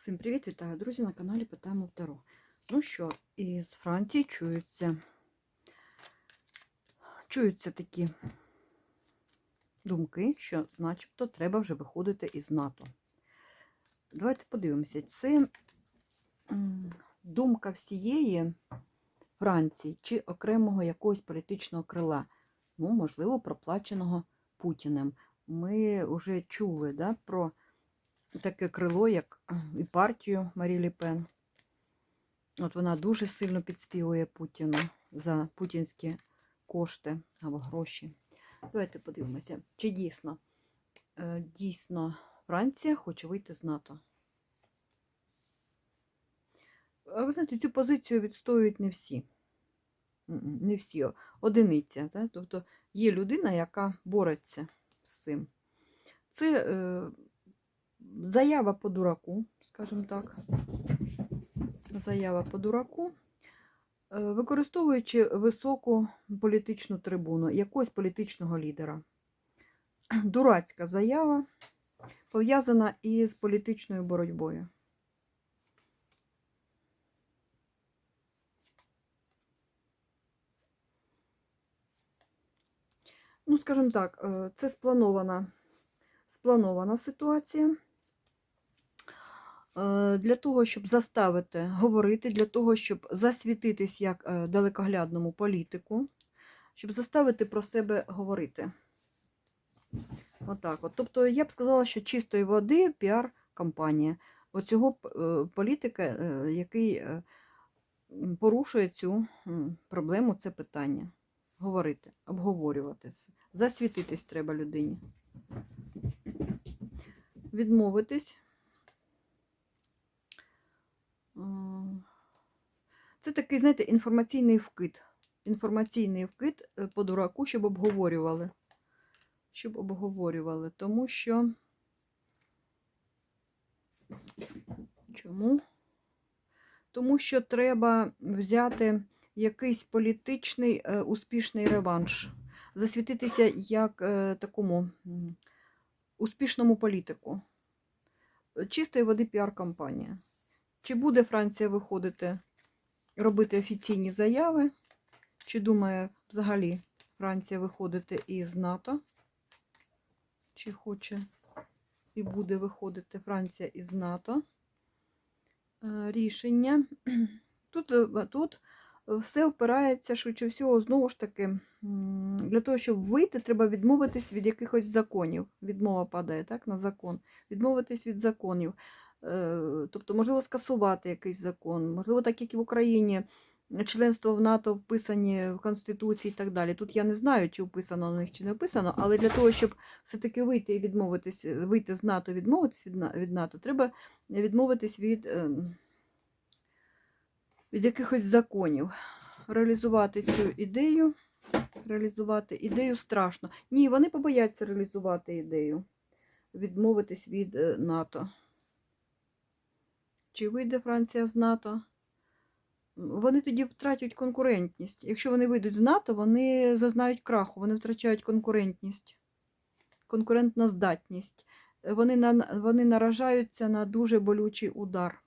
Всім привіт, вітаю, друзі, на каналі Питаємо Таро. Ну що, із Франції чуються, чуються такі думки, що начебто треба вже виходити із НАТО. Давайте подивимося. Це думка всієї Франції чи окремого якогось політичного крила, ну, можливо, проплаченого Путіним. Ми вже чули да, про таке крило, як е, і партію Марі Лі Пен. От вона дуже сильно підспівує Путіну за путінські кошти або гроші. Давайте подивимося, чи дійсно, е, дійсно Франція хоче вийти з НАТО. Ви знаєте, цю позицію відстоюють не всі. Не всі, одиниця. Да? Тобто є людина, яка бореться з цим. Це е, заява по дураку, скажімо так. Заява по дураку, е, використовуючи високу політичну трибуну, якогось політичного лідера. Дурацька заява пов'язана із політичною боротьбою. Ну, скажімо так, е, це спланована, спланована ситуація. Е, Для того, щоб заставити говорити, для того, щоб засвітитись як е, далекоглядному політику, щоб заставити про себе говорити. Отак от. Тобто, я б сказала, що чистої води піар-кампанія оцього е, політика, який порушує цю проблему, це питання. Говорити, обговорювати це. Засвітитись треба людині. Відмовитись. Це такий, знаєте, інформаційний вкид. Інформаційний вкид е, по дураку, щоб обговорювали. Щоб обговорювали. Тому що. Чому? Тому що треба взяти якийсь політичний е, успішний реванш. Засвітитися як е, такому успішному політику. Чистої води піар-кампанія. Чи буде Франція виходити, робити офіційні заяви? Чи думає взагалі Франція виходити із НАТО? Чи хоче і буде виходити Франція із НАТО? Е, Рішення. Тут, е, тут все опирається, швидше всього, знову ж таки, для того, щоб вийти, треба відмовитись від якихось законів. Відмова падає так, на закон. Відмовитись від законів. Е, Тобто, можливо, скасувати якийсь закон, можливо, так як і в Україні. Членство в НАТО вписані в Конституції і так далі. Тут я не знаю, чи вписано у них, чи не вписано, але для того, щоб все-таки вийти і відмовитись, вийти з НАТО, відмовитись від НАТО, треба відмовитись від, ем, від якихось законів. Реалізувати цю ідею. Реалізувати ідею страшно. Ні, вони побояться реалізувати ідею. Відмовитись від е, НАТО. Чи вийде Франція з НАТО? Вони тоді втратять конкурентність. Якщо вони вийдуть з НАТО, вони зазнають краху, вони втрачають конкурентність, конкурентна здатність. Вони, на, вони наражаються на дуже болючий удар,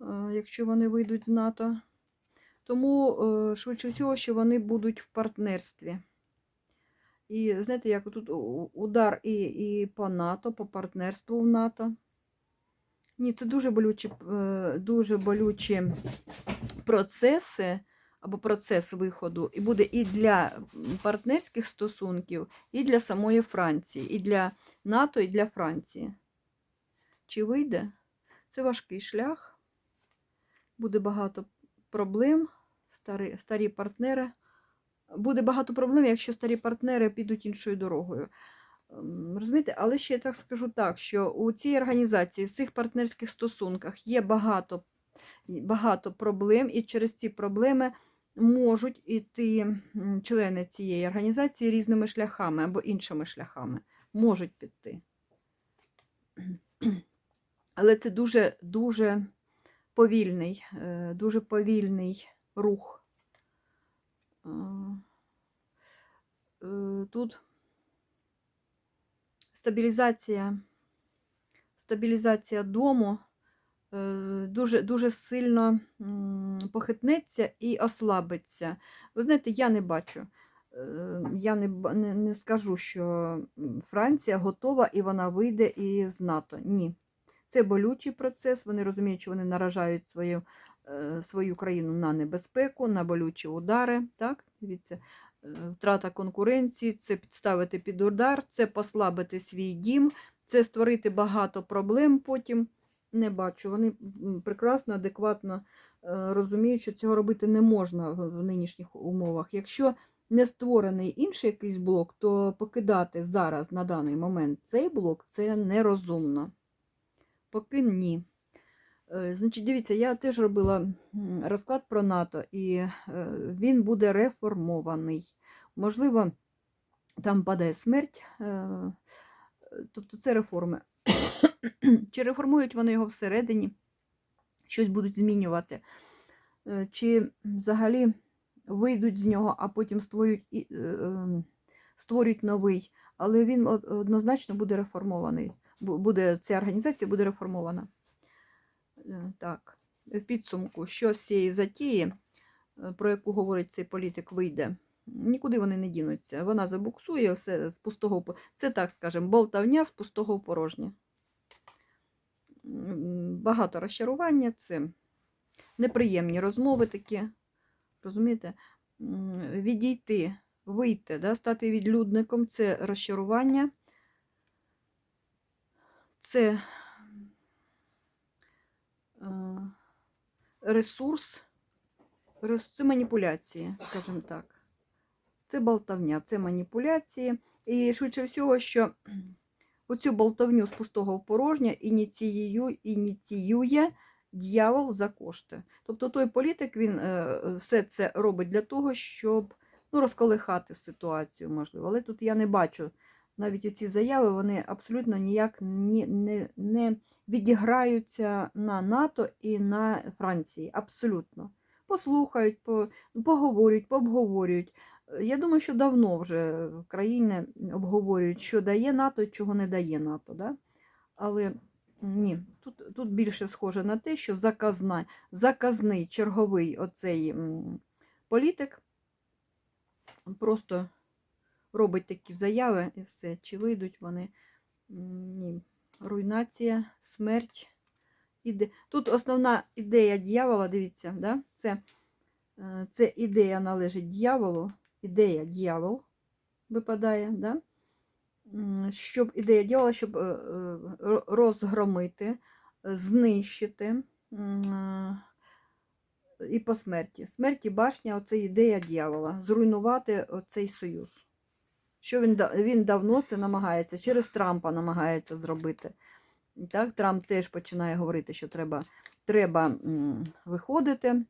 е, якщо вони вийдуть з НАТО. Тому, е, швидше всього, що вони будуть в партнерстві. І знаєте, як тут удар і, і по НАТО, по партнерству в НАТО. Ні, це дуже болючі, е, дуже болючі процеси або процес виходу. І буде і для партнерських стосунків, і для самої Франції, і для НАТО, і для Франції. Чи вийде? Це важкий шлях. Буде багато проблем. Старі, старі партнери. Буде багато проблем, якщо старі партнери підуть іншою дорогою. Розумієте, але ще я так скажу так, що у цій організації, в цих партнерських стосунках є багато, багато проблем, і через ці проблеми можуть іти члени цієї організації різними шляхами або іншими шляхами. Можуть піти. Але це дуже, дуже повільний, е, дуже повільний рух. Е, е, Тут стабілізація, стабілізація дому е, дуже, дуже сильно похитнеться і ослабиться. Ви знаєте, я не бачу. е, Я не, не, не скажу, що Франція готова і вона вийде із НАТО. Ні. Це болючий процес. Вони розуміють, що вони наражають свою, е, свою країну на небезпеку, на болючі удари. Так? Дивіться, втрата конкуренції, це підставити під удар, це послабити свій дім, це створити багато проблем потім. Не бачу. Вони прекрасно, адекватно е, розуміють, що цього робити не можна в нинішніх умовах. Якщо не створений інший якийсь блок, то покидати зараз на даний момент цей блок це нерозумно. Поки ні. Е, Значить, дивіться, я теж робила розклад про НАТО, і е, він буде реформований. Можливо, там падає смерть, е, тобто це реформи. Чи реформують вони його всередині, щось будуть змінювати, чи взагалі вийдуть з нього, а потім створюють, ем, створюють новий, але він однозначно буде реформований. Буде, ця організація буде реформована. Е, Так, в підсумку, що з цієї затії, е, про яку говорить цей політик, вийде, нікуди вони не дінуться. Вона забуксує все з пустого. Це так скажемо, болтавня з пустого в порожнє. Багато розчарування, це неприємні розмови такі. Розумієте? Відійти, вийти, да, стати відлюдником це розчарування. Це ресурс, це маніпуляції, скажімо так. Це болтавня, це маніпуляції. І швидше всього, що оцю болтавню з пустого в порожнє ініціює, ініціює дьявол за кошти. Тобто той політик він е, все це робить для того, щоб ну, розколихати ситуацію, можливо. Але тут я не бачу навіть оці заяви, вони абсолютно ніяк ні, не, не відіграються на НАТО і на Франції. Абсолютно. Послухають, по, поговорять, пообговорюють. Я думаю, що давно вже країни обговорюють, що дає НАТО, чого не дає НАТО. Да? Але ні, тут, тут більше схоже на те, що заказна, заказний черговий оцей політик просто робить такі заяви і все. Чи вийдуть вони? Ні. Руйнація, смерть. Іде. Тут основна ідея дьявола, дивіться, да? це, е, це ідея належить дьяволу, ідея дьявол випадає, да? Щоб ідея дьявола, щоб е, е, ро- розгромити, знищити і по смерті. Смерті башня оце ідея дьявола, зруйнувати оцей союз. Що він, він давно це намагається, через Трампа намагається зробити. Так, Трамп теж починає говорити, що треба, треба виходити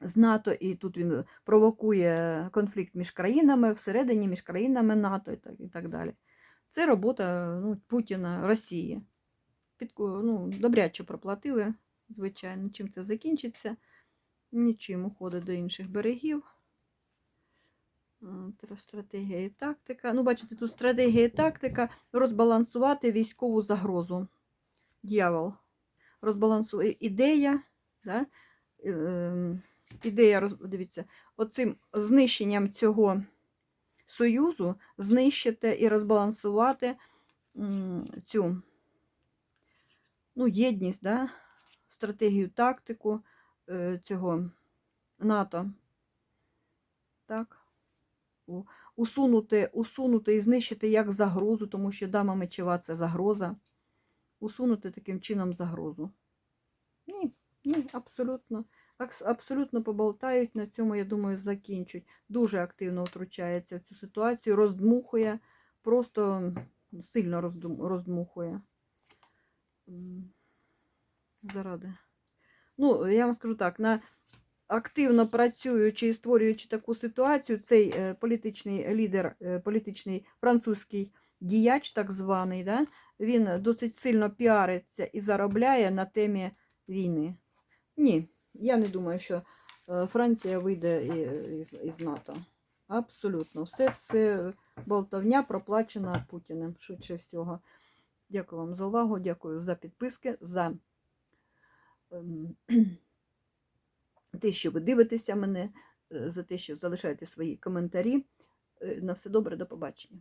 з НАТО, і тут він провокує конфлікт між країнами, всередині між країнами НАТО і так, і так далі. Це робота ну, Путіна, Росії. Під, ну, добряче проплатили, звичайно. Чим це закінчиться? Нічим уходить до інших берегів. Стратегія і тактика. Ну, бачите, тут стратегія і тактика розбалансувати військову загрозу. Дьявол. Розбалансує ідея. Да? е, ем, Ідея, дивіться, оцим знищенням цього союзу знищити і розбалансувати цю ну, єдність, да? стратегію, тактику е, цього НАТО. Так. Усунути, усунути і знищити як загрозу, тому що дама мечева це загроза. Усунути таким чином загрозу. Ні, ні, абсолютно. Абсолютно поболтають, на цьому, я думаю, закінчать. Дуже активно втручається в цю ситуацію, роздмухує, просто сильно роздмухує. Заради. Ну, я вам скажу так, на активно працюючи і створюючи таку ситуацію, цей е, політичний лідер, е, політичний французький діяч, так званий, да, він досить сильно піариться і заробляє на темі війни. Ні, я не думаю, що е, Франція вийде із, із НАТО. Абсолютно. Все це болтовня проплачена Путіним, швидше всього. Дякую вам за увагу, дякую за підписки, за те, що ви дивитеся мене, е, за те, що залишаєте свої коментарі. Е, На все добре, до побачення.